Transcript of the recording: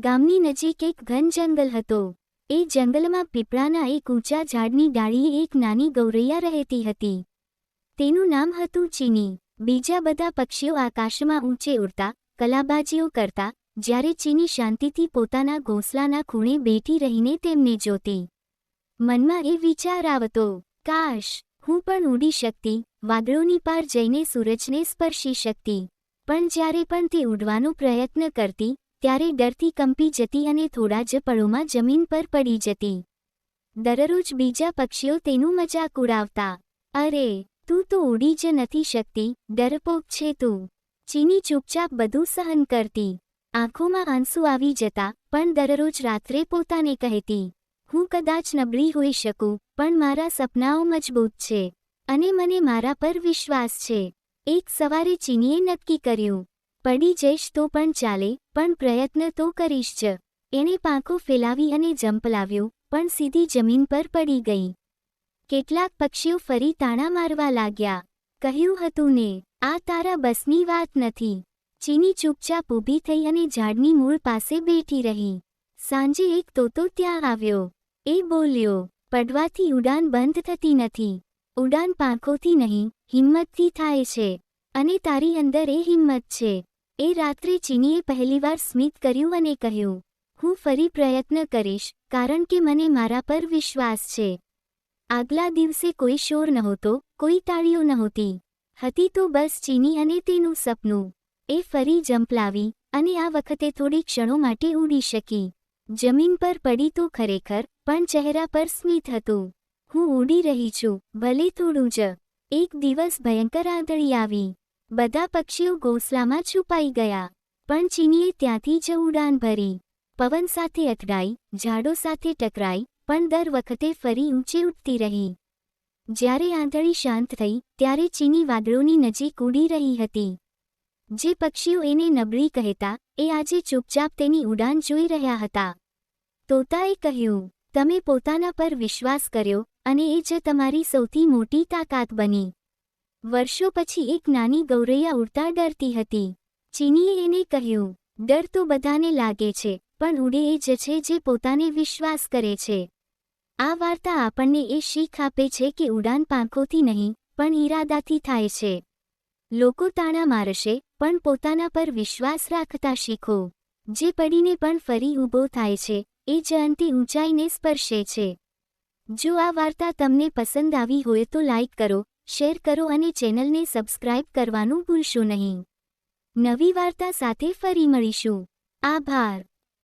ગામની નજીક એક ઘન જંગલ હતો. એ જંગલમાં પીપળાના એક ઊંચા ઝાડની ડાળીએ એક નાની ગૌરૈયા રહેતી હતી. તેનું નામ હતું ચીની. બીજા બધા પક્ષીઓ આકાશમાં ઊંચે ઉડતા, કલાબાજીઓ કરતા, જ્યારે ચીની શાંતિથી પોતાના ઘોંસલાના ખૂણે બેઠી રહીને તેમને જોતી. મનમાં એ વિચાર આવતો, કાશ, હું પણ ઉડી શકતી, વાદળોની પાર જઈને સૂરજને સ્પર્શી શકતી. પણ જ્યારે પણ તે ઉડવાનો પ્રયત્ન કરતી ત્યારે ડરથી કંપી જતી અને થોડા જ પળોમાં જમીન પર પડી જતી. દરરોજ બીજા પક્ષીઓ તેનું મજાક ઉડાવતા. અરે, તું તો ઉડી જ નથી શકતી, ડરપોક છે તું ચીની ચૂપચાપ બધું સહન કરતી. આંખોમાં આંસુ આવી જતા, પણ દરરોજ રાત્રે પોતાને કહેતી, હું કદાચ નબળી હોઈ શકું, પણ મારા સપનાઓ મજબૂત છે. અને મને મારા પર વિશ્વાસ છે એક સવારે ચીનીએ નક્કી કર્યું. પડી જઈશ તો પણ ચાલે, પણ પ્રયત્ન તો કરીશ જ. એણે પાંખો ફેલાવી અને જંપ લાવ્યો, પણ સીધી જમીન પર પડી ગઈ. કેટલાક પક્ષીઓ ફરી તાણા મારવા લાગ્યા. કહ્યું હતું ને, આ તારા બસની વાત નથી. ચીની ચૂપચાપ ઊભી થઈ અને ઝાડની મૂળ પાસે બેઠી રહી. સાંજે એક તોતો ત્યાં આવ્યો. એ બોલ્યો, પડવાથી ઉડાન બંધ થતી નથી. ઉડાન પાંખોથી નહીં, હિંમતથી થાય છે. અને તારી અંદર એ હિંમત છે. એ રાત્રે ચીનીએ પહેલીવાર સ્મિત કર્યું અને કહ્યું, હું ફરી પ્રયત્ન કરીશ, કારણ કે મને મારા પર વિશ્વાસ છે. આગલા દિવસે કોઈ શોર નહોતો, કોઈ તાળીઓ નહોતી. હતી તો બસ ચીની અને તેનું સપનું. એ ફરી જંપ લાવી અને આ વખતે થોડી ક્ષણો માટે ઉડી શકી. જમીન પર પડી તો ખરેખર, પણ ચહેરા પર સ્મિત હતું. હું ઉડી રહી છું, ભલે થોડું જ. એક દિવસ ભયંકર આંધળી આવી. બધા પક્ષીઓ ઘોંસલામાં છુપાઈ ગયા. પણ ચીનીએ ત્યાંથી જ ઉડાન ભરી. પવન સાથે અથડાઈ ઝાડો સાથે ટકરાઈ, પણ દર વખતે ફરી ઊંચી ઉઠતી રહી. જ્યારે આંધળી શાંત થઈ, ત્યારે ચીની વાદળોની નજીક ઉડી રહી હતી. જે પક્ષીઓ એને નબળી કહેતા, એ આજે ચૂપચાપ તેની ઉડાન જોઈ રહ્યા હતા. તોતાએ કહ્યું, તમે પોતાના પર વિશ્વાસ કર્યો, અને એ જ તમારી સૌથી મોટી તાકાત બની. વર્ષો પછી એક નાની ગૌરૈયા ઉડતા ડરતી હતી. ચીનીએ એને કહ્યું, ડર તો બધાને લાગે છે, પણ ઉડે એ જ છે જે પોતાને વિશ્વાસ કરે છે. આ વાર્તા આપણને એ શીખ આપે છે કે ઉડાન પાંખોથી નહીં, પણ ઈરાદાથી થાય છે. લોકો તાણા મારશે, પણ પોતાના પર વિશ્વાસ રાખતા શીખો. જે પડીને પણ ફરી ઊભો થાય છે, એ જ અંતે ઊંચાઈને સ્પર્શે છે. જો આ વાર્તા તમને પસંદ આવી હોય તો લાઇક કરો શેર કરો અને ચેનલને સબસ્ક્રાઇબ કરવાનું ભૂલશો નહીં. નવી વાર્તા સાથે ફરી મળીશું. આભાર.